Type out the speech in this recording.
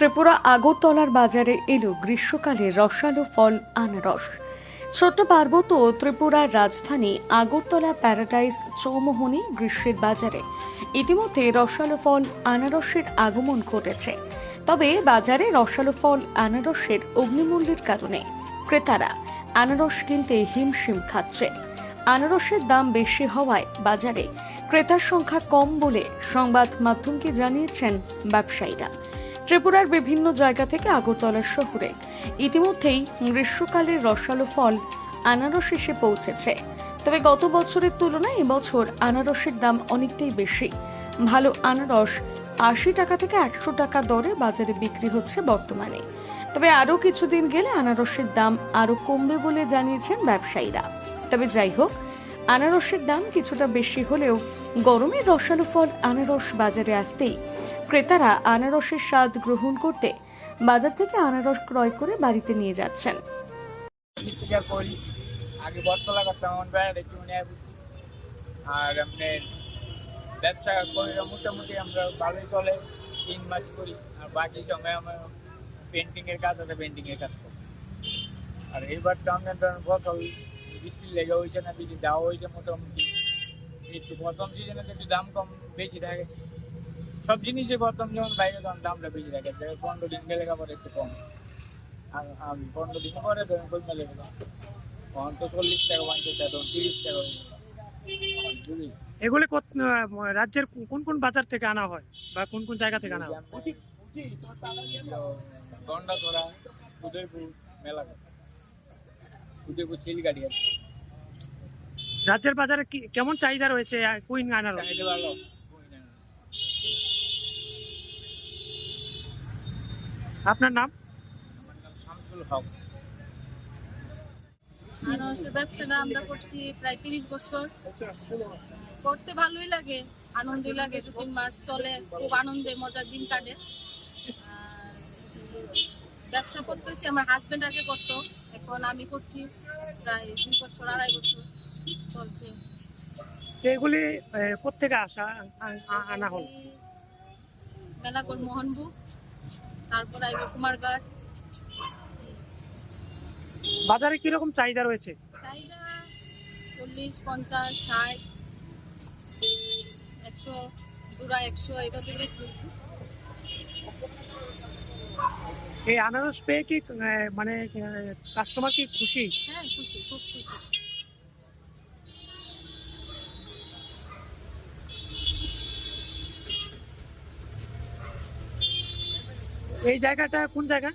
ত্রিপুরা আগরতলার বাজারে এলো গ্রীষ্মকালে রসালো ফল, আনারস। ছোট্ট পার্বত্য ত্রিপুরার রাজধানী আগরতলা প্যারাডাইস চৌমোহনী গ্রীষ্মের বাজারে। ইতিমধ্যে রসালো ফল, আনারসের আগমন ঘটেছে। তবে বাজারে রসালো ফল, আনারসের অগ্নিমূল্যের কারণে ক্রেতারা আনারস কিনতে হিমশিম খাচ্ছে। আনারসের দাম বেশি হওয়ায় বাজারে ক্রেতার সংখ্যা কম বলে সংবাদ মাধ্যমকে জানিয়েছেন ব্যবসায়ীরা। ত্রিপুরার বিভিন্ন জায়গা থেকে আগরতলা শহরে। ইতিমধ্যেই গ্রীষ্মকালের রসালো ফল আনারস এসে পৌঁছেছে। তবে গত বছরের তুলনায় এবছর আনারসের দাম অনেকটাই বেশি। ভালো আনারস আশি টাকা থেকে একশো টাকা দরে বাজারে বিক্রি হচ্ছে বর্তমানে। তবে আরও কিছুদিন গেলে আনারসের দাম আরও কমবে বলে জানিয়েছেন ব্যবসায়ীরা। তবে যাই হোক আনারসের দাম কিছুটা বেশি হলেও গরমের রসালো ফল আনারস বাজারে আসতেই ক্রেতারা আনারসের স্বাদ গ্রহণ করতে বাজার থেকে আনারস ক্রয় করে বাড়িতে নিয়ে যাচ্ছেন। আগে বটতলা আর আপনার ব্যবসা করি, মোটামুটি আমরা চলে। করি। আর পেন্টিংয়ের কাজ আছে পেন্টিংয়ের কাজ আর এইবার তো আপনার ধরেন বৃষ্টির লেগে হয়েছে না বৃষ্টি দেওয়া হয়েছে মোটামুটি। একটু প্রথম সিজনে একটু দাম কম বেশি থাকে। সব জিনিসই প্রথম যেমন বাইরে তখন দামটা বেশি থাকে। পনেরো দিন গেলে পরে একটু কম। আর আর পনেরো দিন পরে ধরেন কই মেলে তখন তো চল্লিশ টাকা পঞ্চাশ টাকা তখন তিরিশ টাকা এগুলি কোত- রাজ্যের কোন কোন বাজার থেকে আনা হয়? বা কোন কোন জায়গা থেকে আনা হয়? গন্ডাছড়া উদয়পুর মেলা উদয়পুর চিলগাড়ি আছে। রাজ্যের বাজারে কি কেমন চাহিদা রয়েছে? কুইন আনারস? চাইতে ভালো। আপনার নাম? আমার নাম শামসুল হক। আনারসের ব্যবসাটা আমরা করছি প্রায় তিরিশ বছর। করতে ভালোই লাগে আনন্দই লাগে দু তিন মাস চলে খুব আনন্দে মজার দিন কাটে। ব্যবসা করতেছি আমার হাজবেন্ড আগে করতো। এখন আমি করছি প্রায় দুই বছর আড়াই বছর চলছে। এগুলি আহ, কোত্থেকে আসা আনা হল? মেলাগড় মোহনবুক তারপর আইব কুমারঘাট। বাজারে কীরকম চাহিদা রয়েছে? চাহিদা চল্লিশ পঞ্চাশ ষাট একশো দুরা একশো এইভাবে বেশি। এই আনারস পেয়ে কি মানে কাস্টমার কি খুশি? হ্যাঁ খুশি খুব খুশি। এই জায়গাটা কোন জায়গা?